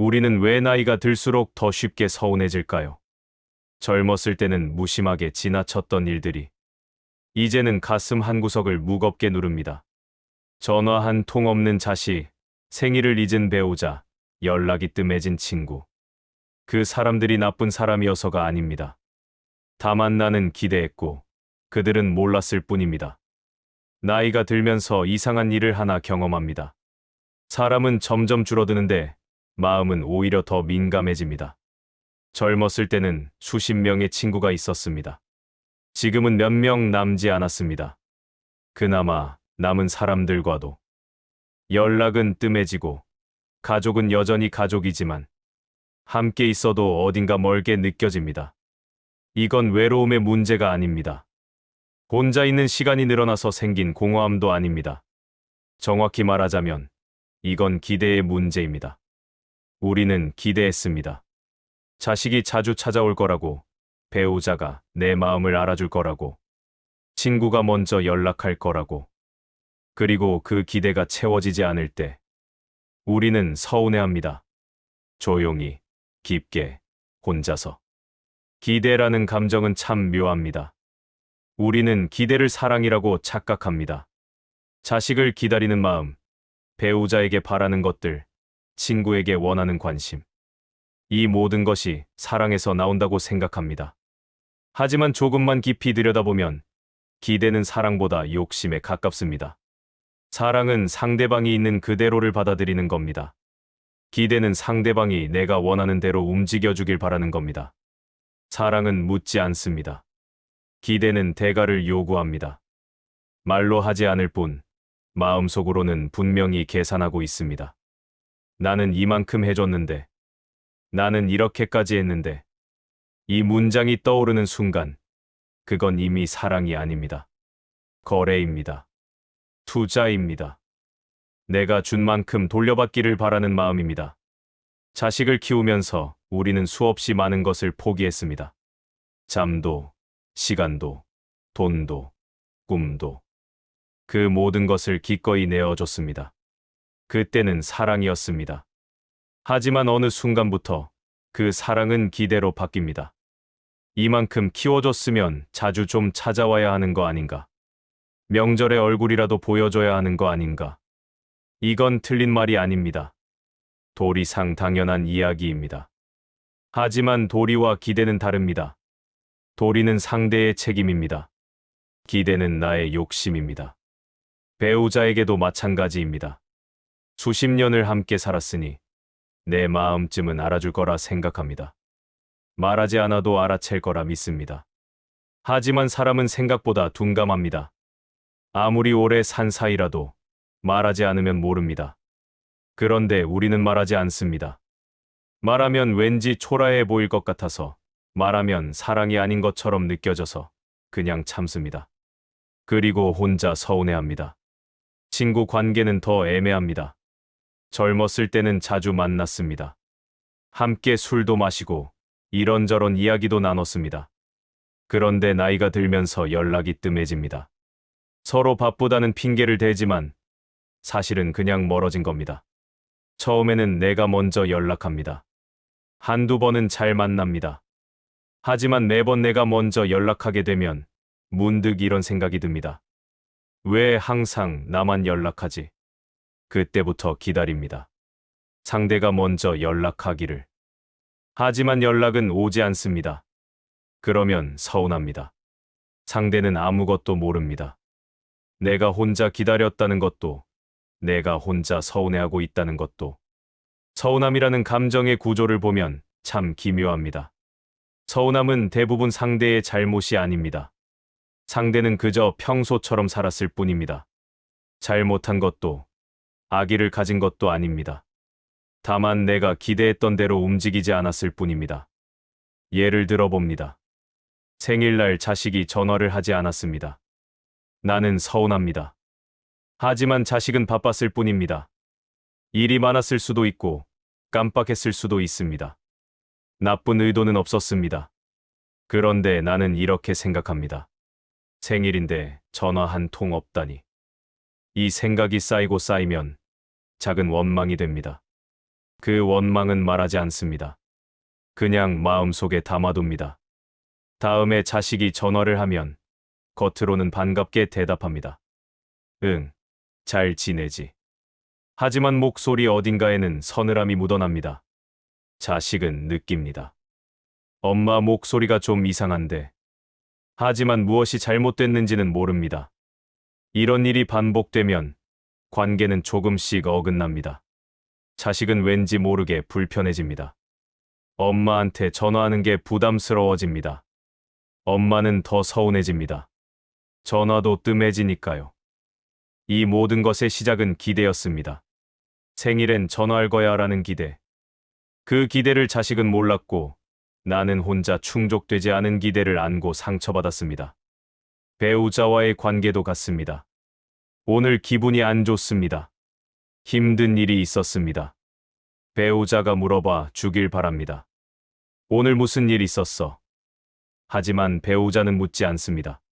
우리는 왜 나이가 들수록 더 쉽게 서운해질까요? 젊었을 때는 무심하게 지나쳤던 일들이 이제는 가슴 한구석을 무겁게 누릅니다. 전화 한 통 없는 자식, 생일을 잊은 배우자, 연락이 뜸해진 친구. 그 사람들이 나쁜 사람이어서가 아닙니다. 다만 나는 기대했고 그들은 몰랐을 뿐입니다. 나이가 들면서 이상한 일을 하나 경험합니다. 사람은 점점 줄어드는데 마음은 오히려 더 민감해집니다. 젊었을 때는 수십 명의 친구가 있었습니다. 지금은 몇 명 남지 않았습니다. 그나마 남은 사람들과도 연락은 뜸해지고 가족은 여전히 가족이지만 함께 있어도 어딘가 멀게 느껴집니다. 이건 외로움의 문제가 아닙니다. 혼자 있는 시간이 늘어나서 생긴 공허함도 아닙니다. 정확히 말하자면 이건 기대의 문제입니다. 우리는 기대했습니다. 자식이 자주 찾아올 거라고, 배우자가 내 마음을 알아줄 거라고, 친구가 먼저 연락할 거라고, 그리고 그 기대가 채워지지 않을 때, 우리는 서운해합니다. 조용히, 깊게, 혼자서. 기대라는 감정은 참 묘합니다. 우리는 기대를 사랑이라고 착각합니다. 자식을 기다리는 마음, 배우자에게 바라는 것들, 친구에게 원하는 관심. 이 모든 것이 사랑에서 나온다고 생각합니다. 하지만 조금만 깊이 들여다보면 기대는 사랑보다 욕심에 가깝습니다. 사랑은 상대방이 있는 그대로를 받아들이는 겁니다. 기대는 상대방이 내가 원하는 대로 움직여주길 바라는 겁니다. 사랑은 묻지 않습니다. 기대는 대가를 요구합니다. 말로 하지 않을 뿐, 마음속으로는 분명히 계산하고 있습니다. 나는 이만큼 해줬는데, 나는 이렇게까지 했는데, 이 문장이 떠오르는 순간, 그건 이미 사랑이 아닙니다. 거래입니다. 투자입니다. 내가 준 만큼 돌려받기를 바라는 마음입니다. 자식을 키우면서 우리는 수없이 많은 것을 포기했습니다. 잠도, 시간도, 돈도, 꿈도. 그 모든 것을 기꺼이 내어줬습니다. 그때는 사랑이었습니다. 하지만 어느 순간부터 그 사랑은 기대로 바뀝니다. 이만큼 키워줬으면 자주 좀 찾아와야 하는 거 아닌가? 명절에 얼굴이라도 보여줘야 하는 거 아닌가? 이건 틀린 말이 아닙니다. 도리상 당연한 이야기입니다. 하지만 도리와 기대는 다릅니다. 도리는 상대의 책임입니다. 기대는 나의 욕심입니다. 배우자에게도 마찬가지입니다. 수십 년을 함께 살았으니 내 마음쯤은 알아줄 거라 생각합니다. 말하지 않아도 알아챌 거라 믿습니다. 하지만 사람은 생각보다 둔감합니다. 아무리 오래 산 사이라도 말하지 않으면 모릅니다. 그런데 우리는 말하지 않습니다. 말하면 왠지 초라해 보일 것 같아서 말하면 사랑이 아닌 것처럼 느껴져서 그냥 참습니다. 그리고 혼자 서운해합니다. 친구 관계는 더 애매합니다. 젊었을 때는 자주 만났습니다. 함께 술도 마시고 이런저런 이야기도 나눴습니다. 그런데 나이가 들면서 연락이 뜸해집니다. 서로 바쁘다는 핑계를 대지만 사실은 그냥 멀어진 겁니다. 처음에는 내가 먼저 연락합니다. 한두 번은 잘 만납니다. 하지만 매번 내가 먼저 연락하게 되면 문득 이런 생각이 듭니다. 왜 항상 나만 연락하지? 그때부터 기다립니다. 상대가 먼저 연락하기를. 하지만 연락은 오지 않습니다. 그러면 서운합니다. 상대는 아무것도 모릅니다. 내가 혼자 기다렸다는 것도, 내가 혼자 서운해하고 있다는 것도, 서운함이라는 감정의 구조를 보면 참 기묘합니다. 서운함은 대부분 상대의 잘못이 아닙니다. 상대는 그저 평소처럼 살았을 뿐입니다. 잘못한 것도, 악의를 가진 것도 아닙니다. 다만 내가 기대했던 대로 움직이지 않았을 뿐입니다. 예를 들어 봅니다. 생일날 자식이 전화를 하지 않았습니다. 나는 서운합니다. 하지만 자식은 바빴을 뿐입니다. 일이 많았을 수도 있고 깜빡했을 수도 있습니다. 나쁜 의도는 없었습니다. 그런데 나는 이렇게 생각합니다. 생일인데 전화 한 통 없다니. 이 생각이 쌓이고 쌓이면 작은 원망이 됩니다. 그 원망은 말하지 않습니다. 그냥 마음속에 담아둡니다. 다음에 자식이 전화를 하면 겉으로는 반갑게 대답합니다. 응, 잘 지내지. 하지만 목소리 어딘가에는 서늘함이 묻어납니다. 자식은 느낍니다. 엄마 목소리가 좀 이상한데. 하지만 무엇이 잘못됐는지는 모릅니다. 이런 일이 반복되면 관계는 조금씩 어긋납니다. 자식은 왠지 모르게 불편해집니다. 엄마한테 전화하는 게 부담스러워집니다. 엄마는 더 서운해집니다. 전화도 뜸해지니까요. 이 모든 것의 시작은 기대였습니다. 생일엔 전화할 거야 라는 기대. 그 기대를 자식은 몰랐고 나는 혼자 충족되지 않은 기대를 안고 상처받았습니다. 배우자와의 관계도 같습니다. 오늘 기분이 안 좋습니다. 힘든 일이 있었습니다. 배우자가 물어봐 주길 바랍니다. 오늘 무슨 일 있었어? 하지만 배우자는 묻지 않습니다.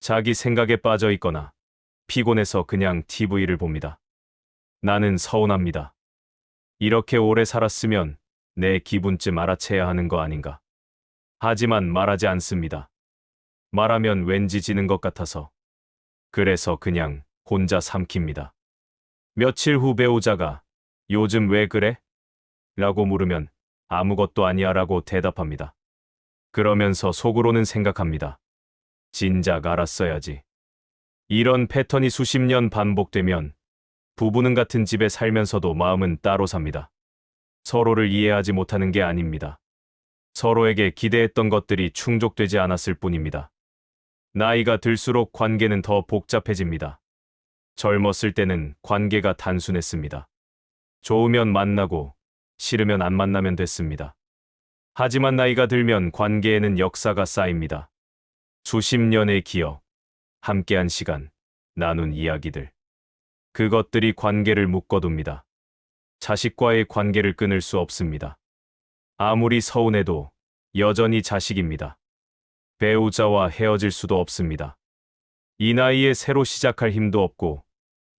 자기 생각에 빠져 있거나 피곤해서 그냥 TV를 봅니다. 나는 서운합니다. 이렇게 오래 살았으면 내 기분쯤 알아채야 하는 거 아닌가. 하지만 말하지 않습니다. 말하면 왠지 지는 것 같아서. 그래서 그냥 혼자 삼킵니다. 며칠 후 배우자가 요즘 왜 그래? 라고 물으면 아무것도 아니야 라고 대답합니다. 그러면서 속으로는 생각합니다. 진작 알았어야지. 이런 패턴이 수십 년 반복되면 부부는 같은 집에 살면서도 마음은 따로 삽니다. 서로를 이해하지 못하는 게 아닙니다. 서로에게 기대했던 것들이 충족되지 않았을 뿐입니다. 나이가 들수록 관계는 더 복잡해집니다. 젊었을 때는 관계가 단순했습니다. 좋으면 만나고 싫으면 안 만나면 됐습니다. 하지만 나이가 들면 관계에는 역사가 쌓입니다. 수십 년의 기억, 함께한 시간, 나눈 이야기들. 그것들이 관계를 묶어둡니다. 자식과의 관계를 끊을 수 없습니다. 아무리 서운해도 여전히 자식입니다. 배우자와 헤어질 수도 없습니다. 이 나이에 새로 시작할 힘도 없고,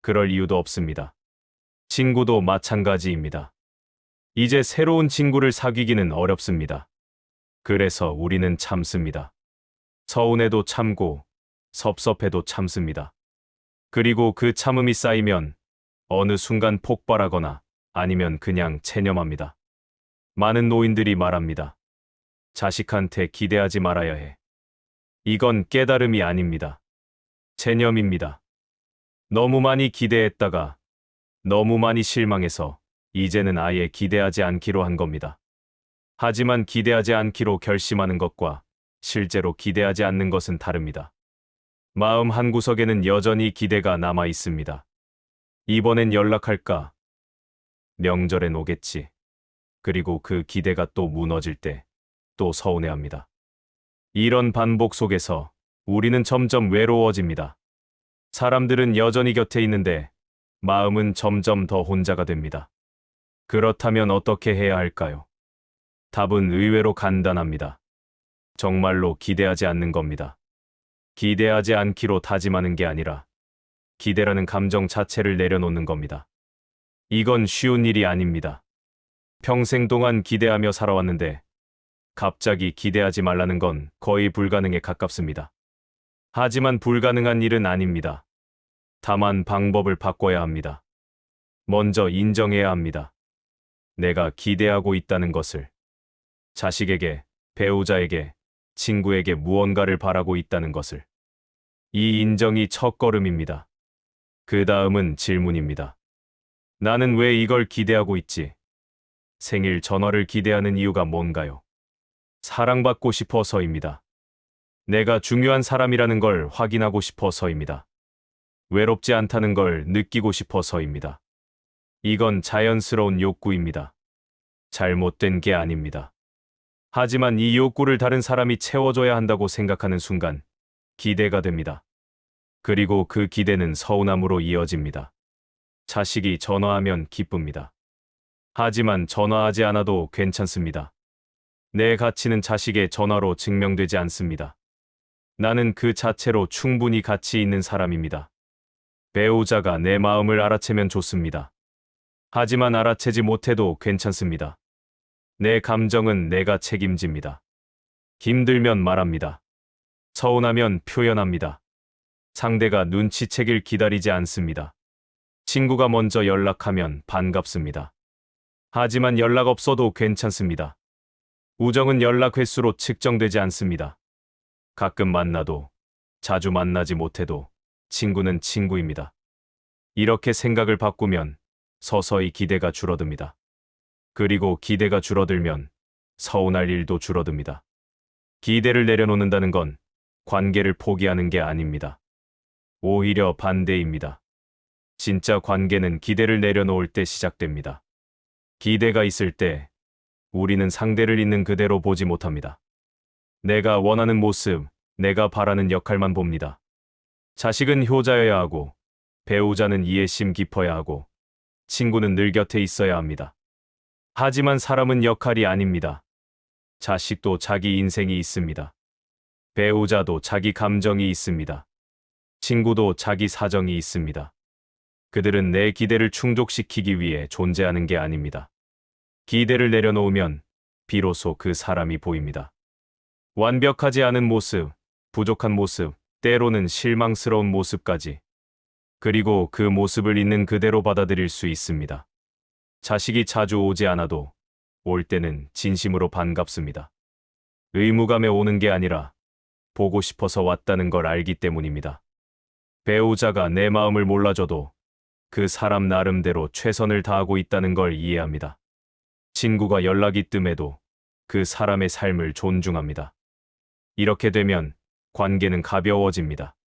그럴 이유도 없습니다. 친구도 마찬가지입니다. 이제 새로운 친구를 사귀기는 어렵습니다. 그래서 우리는 참습니다. 서운해도 참고, 섭섭해도 참습니다. 그리고 그 참음이 쌓이면 어느 순간 폭발하거나 아니면 그냥 체념합니다. 많은 노인들이 말합니다. 자식한테 기대하지 말아야 해. 이건 깨달음이 아닙니다. 체념입니다. 너무 많이 기대했다가 너무 많이 실망해서 이제는 아예 기대하지 않기로 한 겁니다. 하지만 기대하지 않기로 결심하는 것과 실제로 기대하지 않는 것은 다릅니다. 마음 한구석에는 여전히 기대가 남아 있습니다. 이번엔 연락할까? 명절엔 오겠지. 그리고 그 기대가 또 무너질 때 또 서운해합니다. 이런 반복 속에서 우리는 점점 외로워집니다. 사람들은 여전히 곁에 있는데 마음은 점점 더 혼자가 됩니다. 그렇다면 어떻게 해야 할까요? 답은 의외로 간단합니다. 정말로 기대하지 않는 겁니다. 기대하지 않기로 다짐하는 게 아니라 기대라는 감정 자체를 내려놓는 겁니다. 이건 쉬운 일이 아닙니다. 평생 동안 기대하며 살아왔는데 갑자기 기대하지 말라는 건 거의 불가능에 가깝습니다. 하지만 불가능한 일은 아닙니다. 다만 방법을 바꿔야 합니다. 먼저 인정해야 합니다. 내가 기대하고 있다는 것을 자식에게, 배우자에게, 친구에게 무언가를 바라고 있다는 것을. 이 인정이 첫 걸음입니다. 그 다음은 질문입니다. 나는 왜 이걸 기대하고 있지? 생일 전화를 기대하는 이유가 뭔가요? 사랑받고 싶어서입니다. 내가 중요한 사람이라는 걸 확인하고 싶어서입니다. 외롭지 않다는 걸 느끼고 싶어서입니다. 이건 자연스러운 욕구입니다. 잘못된 게 아닙니다. 하지만 이 욕구를 다른 사람이 채워줘야 한다고 생각하는 순간 기대가 됩니다. 그리고 그 기대는 서운함으로 이어집니다. 자식이 전화하면 기쁩니다. 하지만 전화하지 않아도 괜찮습니다. 내 가치는 자식의 전화로 증명되지 않습니다. 나는 그 자체로 충분히 가치 있는 사람입니다. 배우자가 내 마음을 알아채면 좋습니다. 하지만 알아채지 못해도 괜찮습니다. 내 감정은 내가 책임집니다. 힘들면 말합니다. 서운하면 표현합니다. 상대가 눈치채길 기다리지 않습니다. 친구가 먼저 연락하면 반갑습니다. 하지만 연락 없어도 괜찮습니다. 우정은 연락 횟수로 측정되지 않습니다. 가끔 만나도, 자주 만나지 못해도 친구는 친구입니다. 이렇게 생각을 바꾸면 서서히 기대가 줄어듭니다. 그리고 기대가 줄어들면 서운할 일도 줄어듭니다. 기대를 내려놓는다는 건 관계를 포기하는 게 아닙니다. 오히려 반대입니다. 진짜 관계는 기대를 내려놓을 때 시작됩니다. 기대가 있을 때 우리는 상대를 있는 그대로 보지 못합니다. 내가 원하는 모습, 내가 바라는 역할만 봅니다. 자식은 효자여야 하고, 배우자는 이해심 깊어야 하고, 친구는 늘 곁에 있어야 합니다. 하지만 사람은 역할이 아닙니다. 자식도 자기 인생이 있습니다. 배우자도 자기 감정이 있습니다. 친구도 자기 사정이 있습니다. 그들은 내 기대를 충족시키기 위해 존재하는 게 아닙니다. 기대를 내려놓으면 비로소 그 사람이 보입니다. 완벽하지 않은 모습, 부족한 모습, 때로는 실망스러운 모습까지. 그리고 그 모습을 있는 그대로 받아들일 수 있습니다. 자식이 자주 오지 않아도 올 때는 진심으로 반갑습니다. 의무감에 오는 게 아니라 보고 싶어서 왔다는 걸 알기 때문입니다. 배우자가 내 마음을 몰라줘도 그 사람 나름대로 최선을 다하고 있다는 걸 이해합니다. 친구가 연락이 뜸해도 그 사람의 삶을 존중합니다. 이렇게 되면 관계는 가벼워집니다.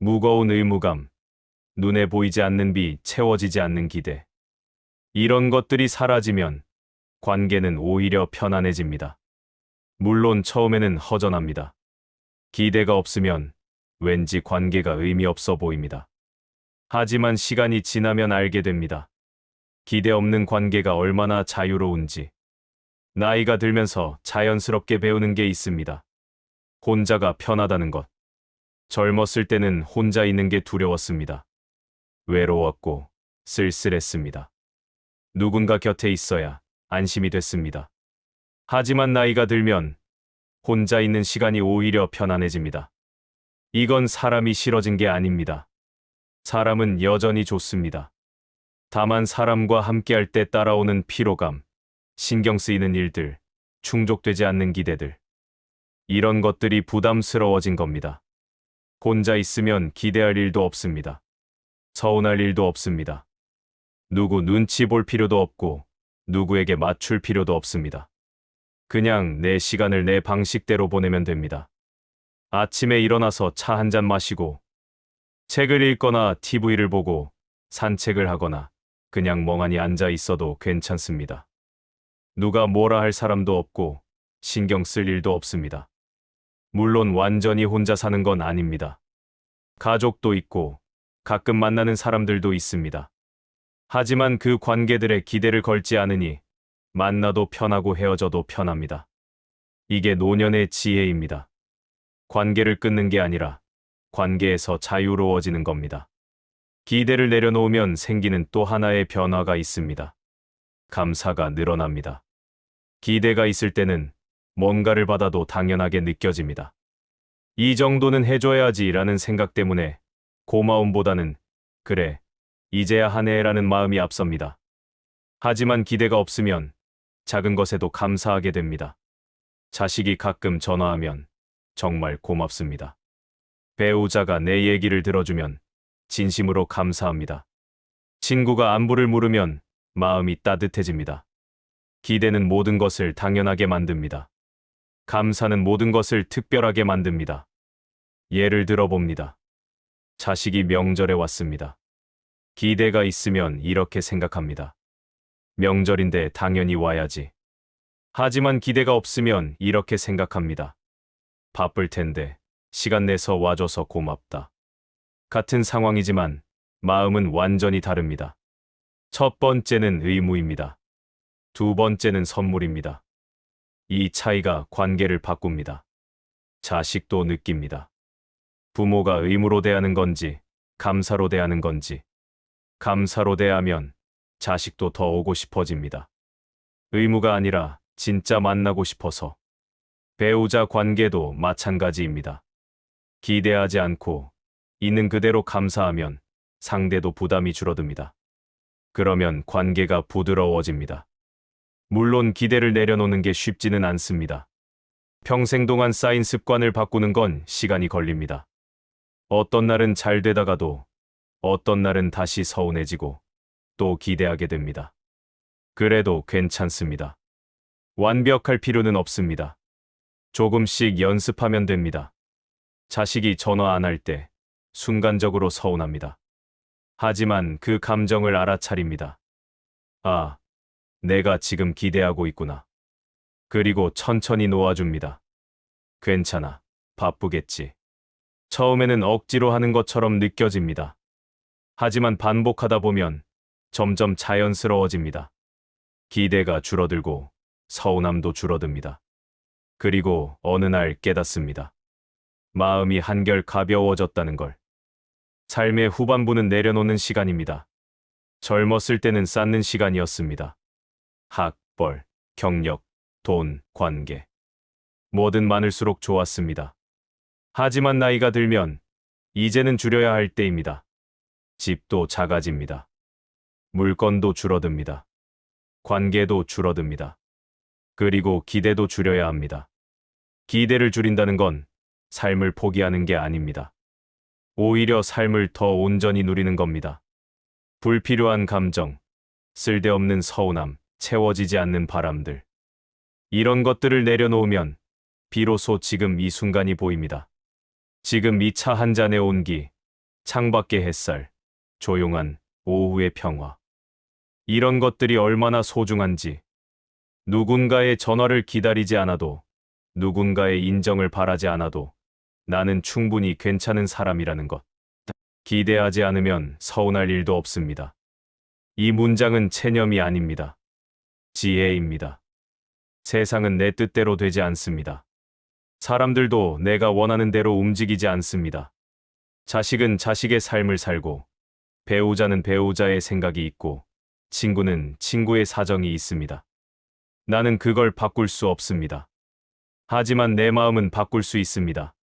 무거운 의무감, 눈에 보이지 않는 비, 채워지지 않는 기대. 이런 것들이 사라지면 관계는 오히려 편안해집니다. 물론 처음에는 허전합니다. 기대가 없으면 왠지 관계가 의미 없어 보입니다. 하지만 시간이 지나면 알게 됩니다. 기대 없는 관계가 얼마나 자유로운지. 나이가 들면서 자연스럽게 배우는 게 있습니다. 혼자가 편하다는 것. 젊었을 때는 혼자 있는 게 두려웠습니다. 외로웠고 쓸쓸했습니다. 누군가 곁에 있어야 안심이 됐습니다. 하지만 나이가 들면 혼자 있는 시간이 오히려 편안해집니다. 이건 사람이 싫어진 게 아닙니다. 사람은 여전히 좋습니다. 다만 사람과 함께할 때 따라오는 피로감, 신경 쓰이는 일들, 충족되지 않는 기대들. 이런 것들이 부담스러워진 겁니다. 혼자 있으면 기대할 일도 없습니다. 서운할 일도 없습니다. 누구 눈치 볼 필요도 없고, 누구에게 맞출 필요도 없습니다. 그냥 내 시간을 내 방식대로 보내면 됩니다. 아침에 일어나서 차 한 잔 마시고, 책을 읽거나 TV를 보고, 산책을 하거나, 그냥 멍하니 앉아 있어도 괜찮습니다. 누가 뭐라 할 사람도 없고, 신경 쓸 일도 없습니다. 물론 완전히 혼자 사는 건 아닙니다. 가족도 있고, 가끔 만나는 사람들도 있습니다. 하지만 그 관계들의 기대를 걸지 않으니 만나도 편하고 헤어져도 편합니다. 이게 노년의 지혜입니다. 관계를 끊는 게 아니라 관계에서 자유로워지는 겁니다. 기대를 내려놓으면 생기는 또 하나의 변화가 있습니다. 감사가 늘어납니다. 기대가 있을 때는 뭔가를 받아도 당연하게 느껴집니다. 이 정도는 해줘야지라는 생각 때문에 고마움보다는 그래, 이제야 하네라는 마음이 앞섭니다. 하지만 기대가 없으면 작은 것에도 감사하게 됩니다. 자식이 가끔 전화하면 정말 고맙습니다. 배우자가 내 얘기를 들어주면 진심으로 감사합니다. 친구가 안부를 물으면 마음이 따뜻해집니다. 기대는 모든 것을 당연하게 만듭니다. 감사는 모든 것을 특별하게 만듭니다. 예를 들어봅니다. 자식이 명절에 왔습니다. 기대가 있으면 이렇게 생각합니다. 명절인데 당연히 와야지. 하지만 기대가 없으면 이렇게 생각합니다. 바쁠 텐데 시간 내서 와줘서 고맙다. 같은 상황이지만 마음은 완전히 다릅니다. 첫 번째는 의무입니다. 두 번째는 선물입니다. 이 차이가 관계를 바꿉니다. 자식도 느낍니다. 부모가 의무로 대하는 건지, 감사로 대하는 건지, 감사로 대하면 자식도 더 오고 싶어집니다. 의무가 아니라 진짜 만나고 싶어서. 배우자 관계도 마찬가지입니다. 기대하지 않고 있는 그대로 감사하면 상대도 부담이 줄어듭니다. 그러면 관계가 부드러워집니다. 물론 기대를 내려놓는 게 쉽지는 않습니다. 평생 동안 쌓인 습관을 바꾸는 건 시간이 걸립니다. 어떤 날은 잘 되다가도 어떤 날은 다시 서운해지고 또 기대하게 됩니다. 그래도 괜찮습니다. 완벽할 필요는 없습니다. 조금씩 연습하면 됩니다. 자식이 전화 안 할 때 순간적으로 서운합니다. 하지만 그 감정을 알아차립니다. 아, 내가 지금 기대하고 있구나. 그리고 천천히 놓아줍니다. 괜찮아. 바쁘겠지. 처음에는 억지로 하는 것처럼 느껴집니다. 하지만 반복하다 보면 점점 자연스러워집니다. 기대가 줄어들고 서운함도 줄어듭니다. 그리고 어느 날 깨닫습니다. 마음이 한결 가벼워졌다는 걸. 삶의 후반부는 내려놓는 시간입니다. 젊었을 때는 쌓는 시간이었습니다. 학, 벌, 경력, 돈, 관계. 뭐든 많을수록 좋았습니다. 하지만 나이가 들면 이제는 줄여야 할 때입니다. 집도 작아집니다. 물건도 줄어듭니다. 관계도 줄어듭니다. 그리고 기대도 줄여야 합니다. 기대를 줄인다는 건 삶을 포기하는 게 아닙니다. 오히려 삶을 더 온전히 누리는 겁니다. 불필요한 감정, 쓸데없는 서운함, 채워지지 않는 바람들. 이런 것들을 내려놓으면 비로소 지금 이 순간이 보입니다. 지금 이 차 한 잔의 온기, 창밖의 햇살, 조용한 오후의 평화. 이런 것들이 얼마나 소중한지 누군가의 전화를 기다리지 않아도 누군가의 인정을 바라지 않아도 나는 충분히 괜찮은 사람이라는 것. 기대하지 않으면 서운할 일도 없습니다. 이 문장은 체념이 아닙니다. 지혜입니다. 세상은 내 뜻대로 되지 않습니다. 사람들도 내가 원하는 대로 움직이지 않습니다. 자식은 자식의 삶을 살고, 배우자는 배우자의 생각이 있고, 친구는 친구의 사정이 있습니다. 나는 그걸 바꿀 수 없습니다. 하지만 내 마음은 바꿀 수 있습니다.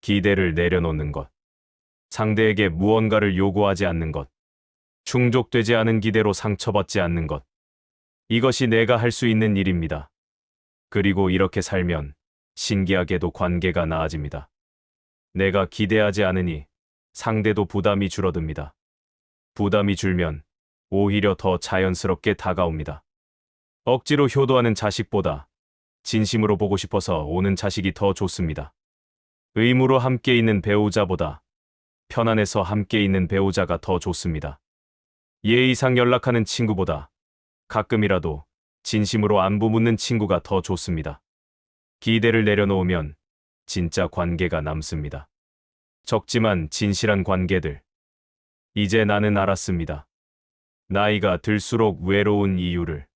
기대를 내려놓는 것. 상대에게 무언가를 요구하지 않는 것. 충족되지 않은 기대로 상처받지 않는 것. 이것이 내가 할 수 있는 일입니다. 그리고 이렇게 살면 신기하게도 관계가 나아집니다. 내가 기대하지 않으니 상대도 부담이 줄어듭니다. 부담이 줄면 오히려 더 자연스럽게 다가옵니다. 억지로 효도하는 자식보다 진심으로 보고 싶어서 오는 자식이 더 좋습니다. 의무로 함께 있는 배우자보다 편안해서 함께 있는 배우자가 더 좋습니다. 예의상 연락하는 친구보다 가끔이라도 진심으로 안부 묻는 친구가 더 좋습니다. 기대를 내려놓으면 진짜 관계가 남습니다. 적지만 진실한 관계들. 이제 나는 알았습니다. 나이가 들수록 외로운 이유를.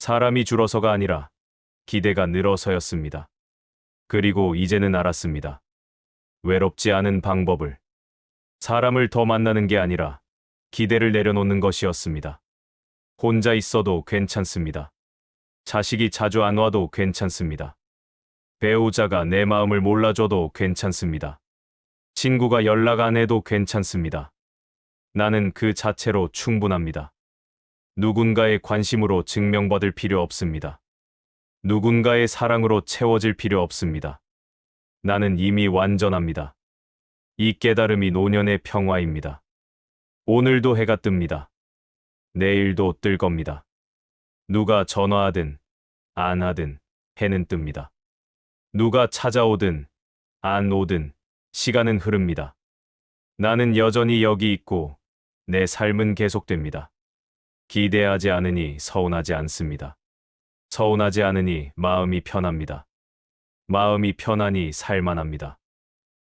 사람이 줄어서가 아니라 기대가 늘어서였습니다. 그리고 이제는 알았습니다. 외롭지 않은 방법을. 사람을 더 만나는 게 아니라 기대를 내려놓는 것이었습니다. 혼자 있어도 괜찮습니다. 자식이 자주 안 와도 괜찮습니다. 배우자가 내 마음을 몰라줘도 괜찮습니다. 친구가 연락 안 해도 괜찮습니다. 나는 그 자체로 충분합니다. 누군가의 관심으로 증명받을 필요 없습니다. 누군가의 사랑으로 채워질 필요 없습니다. 나는 이미 완전합니다. 이 깨달음이 노년의 평화입니다. 오늘도 해가 뜹니다. 내일도 뜰 겁니다. 누가 전화하든 안 하든 해는 뜹니다. 누가 찾아오든 안 오든 시간은 흐릅니다. 나는 여전히 여기 있고 내 삶은 계속됩니다. 기대하지 않으니 서운하지 않습니다. 서운하지 않으니 마음이 편합니다. 마음이 편하니 살만합니다.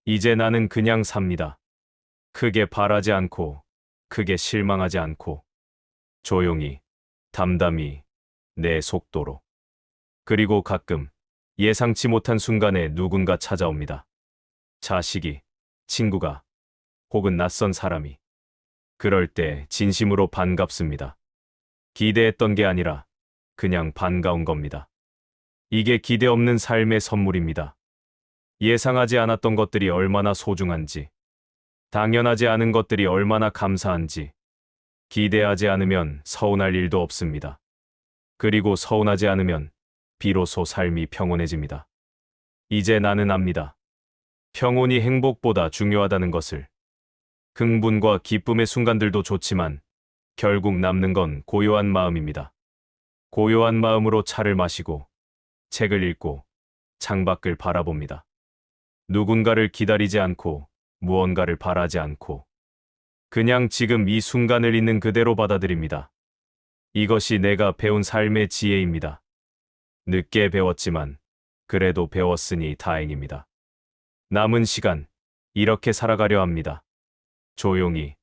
이제 나는 그냥 삽니다. 크게 바라지 않고, 크게 실망하지 않고, 조용히, 담담히, 내 속도로. 그리고 가끔 예상치 못한 순간에 누군가 찾아옵니다. 자식이, 친구가, 혹은 낯선 사람이. 그럴 때 진심으로 반갑습니다. 기대했던 게 아니라 그냥 반가운 겁니다. 이게 기대 없는 삶의 선물입니다. 예상하지 않았던 것들이 얼마나 소중한지, 당연하지 않은 것들이 얼마나 감사한지, 기대하지 않으면 서운할 일도 없습니다. 그리고 서운하지 않으면 비로소 삶이 평온해집니다. 이제 나는 압니다. 평온이 행복보다 중요하다는 것을. 흥분과 기쁨의 순간들도 좋지만 결국 남는 건 고요한 마음입니다. 고요한 마음으로 차를 마시고 책을 읽고 창밖을 바라봅니다. 누군가를 기다리지 않고 무언가를 바라지 않고 그냥 지금 이 순간을 있는 그대로 받아들입니다. 이것이 내가 배운 삶의 지혜입니다. 늦게 배웠지만 그래도 배웠으니 다행입니다. 남은 시간 이렇게 살아가려 합니다. 조용히,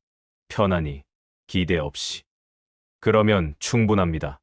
편안히, 기대 없이. 그러면 충분합니다.